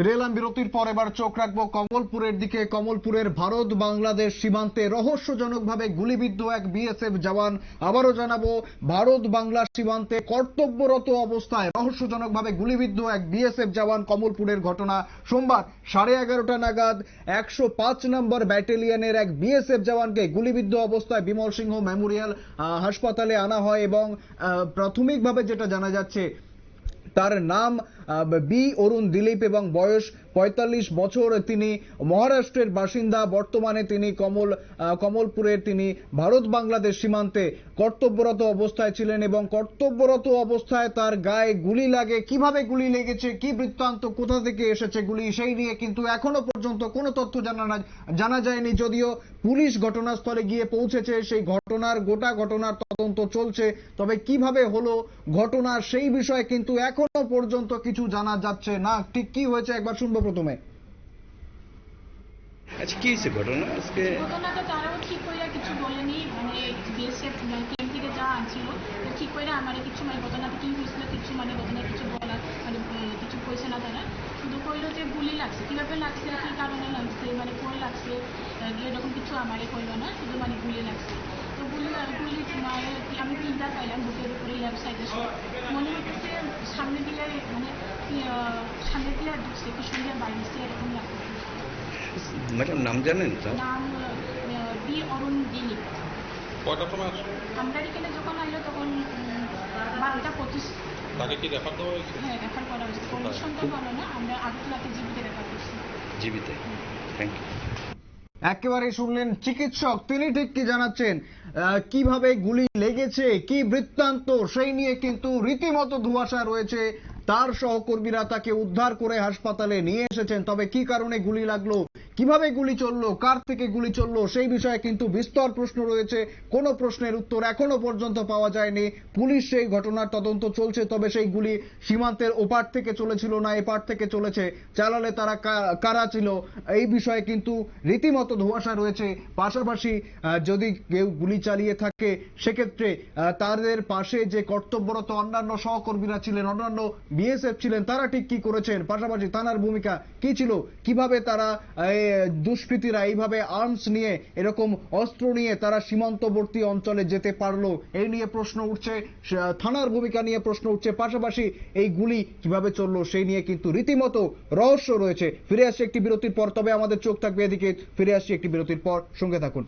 ফিরে এলাম বিরতির পর এবার চোখ রাখব কমলপুরের দিকে। কমলপুরের ভারত বাংলাদেশ সীমান্তে রহস্যজনকভাবে গুলিবিদ্ধ এক বিএসএফ জওয়ান। আবারও জানাব, ভারত বাংলা সীমান্তে কর্তব্যরত অবস্থায় রহস্যজনকভাবে গুলিবিদ্ধ এক বিএসএফ জওয়ান কমলপুরের ঘটনা। সোমবার সাড়ে এগারোটা নাগাদ একশো পাঁচ নম্বর ব্যাটালিয়নের এক বিএসএফ জওয়ানকে গুলিবিদ্ধ অবস্থায় বিমল সিংহ মেমোরিয়াল হাসপাতালে আনা হয় এবং প্রাথমিকভাবে যেটা জানা যাচ্ছে, তার নাম বি অরুণ দিলীপ এবং বয়স পঁয়তাল্লিশ বছর তিনি মহারাষ্ট্রের বাসিন্দা বর্তমানে তিনি কমল আহ, কমলপুরের তিনি ভারত বাংলাদেশ সীমান্তে কর্তব্যরত অবস্থায় ছিলেন এবং কর্তব্যরত অবস্থায় তার গায়ে গুলি লাগে। কীভাবে গুলি লেগেছে? কি বৃত্তান্ত? কোথা থেকে এসেছে গুলি? সেই নিয়ে কিন্তু এখনও পর্যন্ত কোনো তথ্য জানা জানা যায়নি। যদিও পুলিশ ঘটনাস্থলে গিয়ে পৌঁছেছে সেই ঘটনার গোটা ঘটনার তদন্ত চলছে। তবে কীভাবে হলো ঘটনা সেই বিষয়ে কিন্তু এখনও পর্যন্ত কিছু জানা যাচ্ছে না? ঠিক কি হয়েছে? একবার শুনব প্রথমে। আচ্ছা কি হয়েছে ঘটনা? আজকে ঘটনাটা তারাও ঠিক কইরা কিছু বলেনি। মানে বিএসএফ ক্যাম্প থেকে যা আনছিল ঠিক কইরা আমার কিছু মানে ঘটনাটা কি হয়েছিল কিছু মানে ঘটনা কিছু বলা মানে কিছু কইছে না তারা। শুধু কইলো যে গুলি লাগছে। কীভাবে লাগছে? কি কারণে লাগছে? মানে কই লাগছে? এরকম কিছু আমারে কইলো না শুধু মানে গুলি লাগছে। তো গুলি গুলি মানে আমি তিনটা পাইলাম বুকের উপরে লেফট সাইডে মনে হচ্ছে ম্যাডাম নাম জানেন তার নাম আহ, বি অরুণ দিলীপ। কয়টার সময় আসছে আমরা এখানে যখন আইলো তখন বারোটা পঁচিশ। তাকে কি রেফার দেওয়া হয়েছে? হ্যাঁ রেফার করা হয়েছে। কন্ডিশনটা ভালো না আমরা আগতলাতে জীবিত রেফার করছি। জীবিত। থ্যাংক ইউ একেবারে শুনলেন চিকিৎসক তিনি ঠিক কি জানাচ্ছেন? আহ, কীভাবে গুলি লেগেছে কি বৃত্তান্ত সেই নিয়ে কিন্তু রীতিমতো ধোঁয়াশা রয়েছে তার সহকর্মীরা তাকে উদ্ধার করে হাসপাতালে নিয়ে এসেছেন। তবে কি কারণে গুলি লাগল কীভাবে গুলি চলল, কার থেকে গুলি চলল, সেই বিষয়ে কিন্তু বিস্তর প্রশ্ন রয়েছে। কোনো প্রশ্নের উত্তর এখনও পর্যন্ত পাওয়া যায়নি। পুলিশ সেই ঘটনার তদন্ত চলছে, তবে সেই গুলি সীমান্তের ওপার থেকে চলেছিল না, এপার থেকে চলেছে। চালালে তারা কারা ছিল, এই বিষয়ে কিন্তু রীতিমতো ধোঁয়াশা রয়েছে। পাশাপাশি যদি কেউ গুলি চালিয়ে থাকে, সেক্ষেত্রে তাদের পাশে যে কর্তব্যরত অন্যান্য সহকর্মীরা ছিলেন, অন্যান্য বিএসএফ ছিলেন, তারা ঠিক কি করেছেন? পাশাপাশি থানার ভূমিকা কি ছিল? কীভাবে তারা দুষ্কৃতীরা এইভাবে আর্মস নিয়ে, এরকম অস্ত্র নিয়ে তারা সীমান্তবর্তী অঞ্চলে যেতে পারল। এই নিয়ে প্রশ্ন উঠছে থানার ভূমিকা নিয়ে প্রশ্ন উঠছে। পাশাপাশি এই গুলি কীভাবে চলল, সেই নিয়ে কিন্তু রীতিমতো রহস্য রয়েছে। ফিরে আসছে একটি বিরতির পর, তবে আমাদের চোখ থাকবে এদিকে। ফিরে আসছে একটি বিরতির পর। সঙ্গে থাকুন।